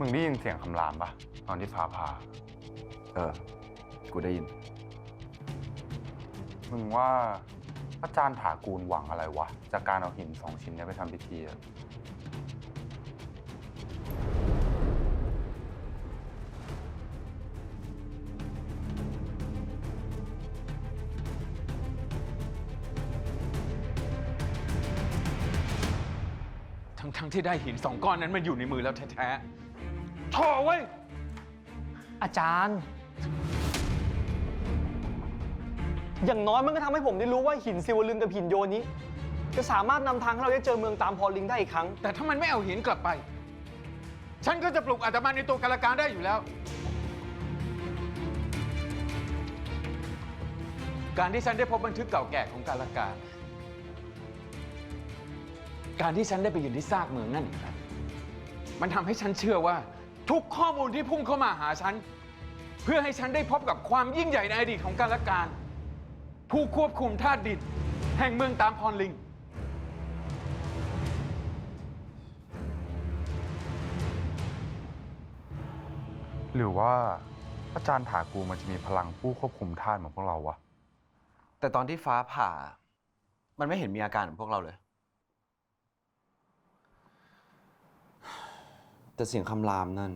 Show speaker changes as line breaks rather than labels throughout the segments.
มึงได้ยินเสียงคำรามปะตอนที่ฟ้าผ่า
เออ กูได้ยิน
มึงว่าอาจารย์ถากูลหวังอะไรวะ จากการเอาหินสองชิ้นเนี้ไปทำพิธีอะ
ทั้งๆที่ได้หินสองก้อนนั้นมันอยู่ในมือแล้วแท้ๆ โถเว้ย
อาจารย์ อย่างน้อยมันก็ทำให้ผมได้รู้ว่าหินซิวลึงกับหินโยนนี้ จะสามารถนำทางให้เราได้เจอเมืองตามพอลิงได้อีกครั้ง
แต่ถ้ามันไม่เอาหินกลับไป ฉันก็จะปลุกอาตมาในตัวกาลการได้อยู่แล้ว การที่ฉันได้พบบันทึกเก่าแก่ของกาลการ การที่ฉันได้ไปยืนที่ซากเมืองนั่นอีกครั้งมันทำให้ฉันเชื่อว่า ทุกข้อมูลที่พุ่งเข้ามาหาฉัน เพื่อให้ฉันได้พบกับความยิ่งใหญ่ในอดีตของกาลการ ผู้ควบคุมธาตุดินแห่งเมืองตามพรลิง
หรือว่าอาจารย์ถากูลมันจะมีพลังผู้ควบคุมธาตุเหมือนพวกเราวะ
แต่ตอนที่ฟ้าผ่า มันไม่เห็นมีอาการเหมือนพวกเราเลย แต่เสียงคำรามนั่น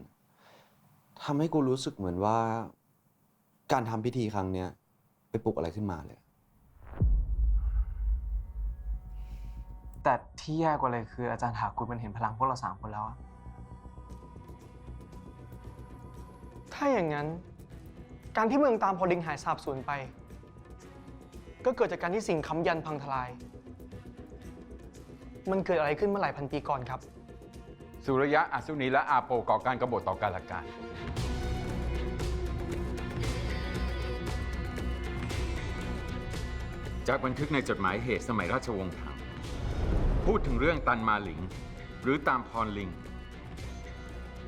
ทำให้กูรู้สึกเหมือนว่า การทำพิธีครั้งเนี้ย ไปปลุกอะไรขึ้นมาเลย
แต่ที่แย่กว่าเลยคืออาจารย์ถากุลมันเห็นพลังพวกเราสามคนแล้วอะถ้าอย่างนั้น การที่เมืองตามพอลิงหายสาบสูญไป ก็เกิดจากการที่สิ่งค้ำยันพังทลาย มันเกิดอะไรขึ้นเมื่อหลายพันปีก่อนครับ
สุริยะอสุนีและอาโปก่อการกบฏต่อการละการจากบันทึกในจดหมายเหตุสมัยราชวงศ์ถัง พูดถึงเรื่องตันมาหลิง หรือตามพรลิง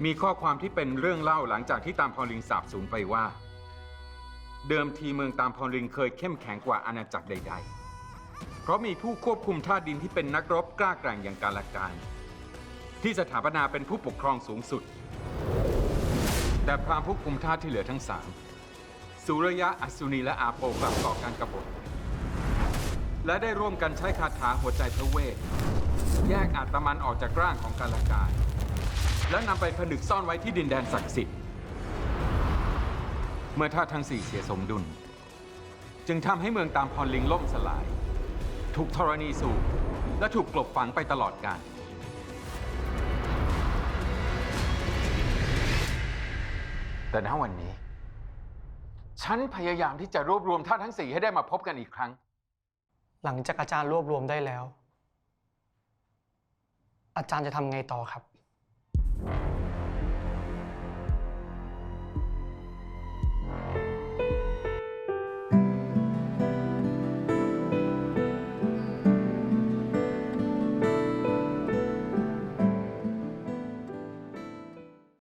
มีข้อความที่เป็นเรื่องเล่าหลังจากที่ตามพรลิงสาบสูญไปว่า เดิมทีเมืองตามพรลิงเคยเข้มแข็งกว่าอาณาจักรใด ๆ เพราะมีผู้ควบคุมท่าดินที่เป็นนักรบกล้าแกร่งอย่างการละการ ที่สถาปนาเป็นผู้ปกครองสูงสุด แต่พราหมณ์ผู้คุมท่าสที่เหลือทั้งสามสุรยะอสุนีและอาโปกลับก่อการกบฏและได้ร่วมกันใช้คาถาหัวใจพระเวท แยกอาตมันออกจากร่างของกาลการและนำไปผนึกซ่อนไว้ที่ดินแดนศักดิ์สิทธิ์ เมื่อท่าตุทั้งสี่เสียสมดุล จึงทำให้เมืองตามพรลิงล่มสลาย ถูกธรณีสูบและถูกกลบฝังไปตลอดกาล แต่ณวันนี้ ฉันพยายามที่จะรวบรวมท่านทั้งสี่ให้ได้มาพบกันอีกครั้ง
หลังจากอาจารย์รวบรวมได้แล้ว อาจารย์จะทำไงต่อครับ